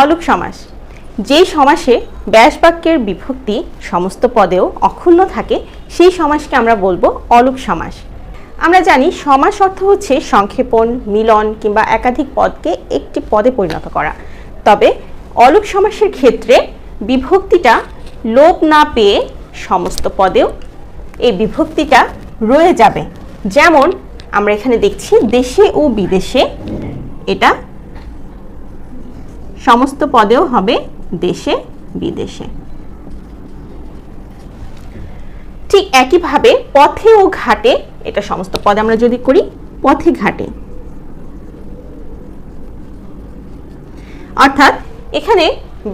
অলুক সমাস। যেই সমাসে ব্যাস বাক্যের বিভক্তি সমস্ত পদেও অক্ষুণ্ণ থাকে, সেই সমাসকে আমরা বলব অলুক সমাস। আমরা জানি সমাস অর্থ হচ্ছে সংক্ষেপণ, মিলন কিংবা একাধিক পদকে একটি পদে পরিণত করা। তবে অলুক সমাসের ক্ষেত্রে বিভক্তিটা লোপ না পেয়ে সমস্ত পদেও এই বিভক্তিটা রয়ে যাবে। যেমন আমরা এখানে দেখছি দেশে ও বিদেশে এটা সমস্ত পদেও হবে দেশে, বিদেশে। ঠিক একইভাবে পথে ও ঘাটে, এটা সমস্ত পদে আমরা যদি করি, পথে ঘাটে। অর্থাৎ এখানে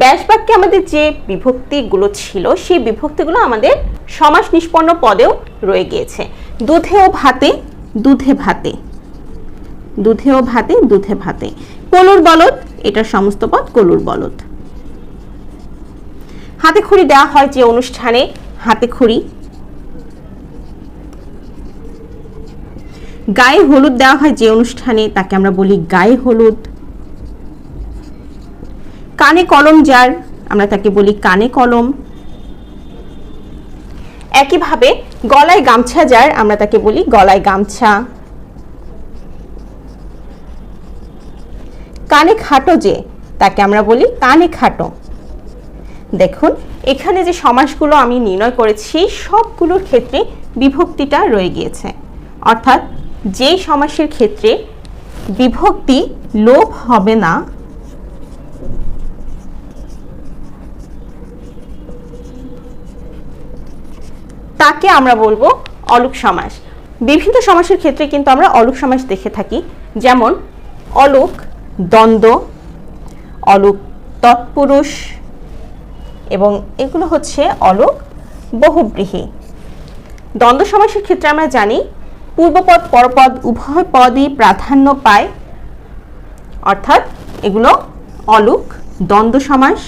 ব্যাস বাক্যে আমাদের যে বিভক্তিগুলো ছিল, সেই বিভক্তিগুলো আমাদের সমাস নিষ্পন্ন পদেও রয়ে গিয়েছে। দুধে ও ভাতে, দুধে ভাতে। দুধে ও ভাতে, দুধে ভাতে। কলুর বলদ এটার সমস্ত পদ কলুর বলদ। হাতে খড়ি দেওয়া হয় যে অনুষ্ঠানে, হাতে খড়ি। গায়ে হলুদ দেওয়া হয় যে অনুষ্ঠানে, তাকে আমরা বলি গায়ে হলুদ। কানে কলম যার, আমরা তাকে বলি কানে কলম। একইভাবে গলায় গামছা যার, আমরা তাকে বলি গলায় গামছা। কানে খাটো যে, তাকে আমরা বলি কানে খাটো। দেখুন, এখানে যে সমাসগুলো আমি নির্ণয় করেছি, সবগুলোর ক্ষেত্রে বিভক্তিটা রয়ে গিয়েছে। অর্থাৎ যেই সমাসের ক্ষেত্রে বিভক্তি লোপ হবে না, তাকে আমরা বলব অলুক সমাস। বিভিন্ন সমাসের ক্ষেত্রে কিন্তু আমরা অলুক সমাস দেখে থাকি, যেমন অলুক দ্বন্দ্ব, অলুক তৎপুরুষ এবং এগুলো হচ্ছে অলুক বহুব্রীহী। দ্বন্দ্ব সমাসের ক্ষেত্রে আমরা জানি, পূর্বপদ, পরপদ, উভয় পদই প্রাধান্য পায়। অর্থাৎ এগুলো অলুক, দ্বন্দ্ব সমাস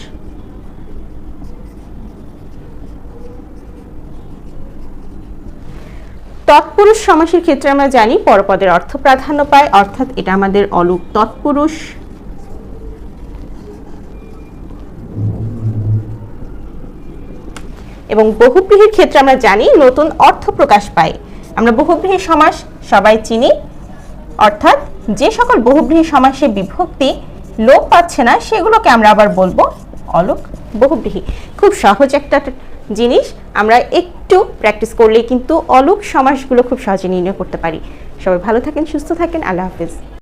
তৎপুরুষ সমাসের ক্ষেত্রে আমরা জানি পরপদের অর্থ প্রাধান্য পায়, অর্থাৎ এটা আমাদের অলুক তৎপুরুষ। এবং বহুব্রীহির ক্ষেত্রে আমরা জানি নতুন অর্থ প্রকাশ পায়। আমরা বহুব্রীহি সমাস সবাই চিনি, অর্থাৎ যে সকল বহুব্রীহি সমাসে বিভক্তি লোপ পাচ্ছে না, সেগুলোকে আমরা আবার বলব অলোক বহুব্রীহি খুব সহজ একটা জিনিস আমরা একটু প্র্যাকটিস করলেই কিন্তু অলোক সমাসগুলো খুব সহজে নির্ণয় করতে পারি। সবাই ভালো থাকেন, সুস্থ থাকেন, আল্লাহ হাফিজ।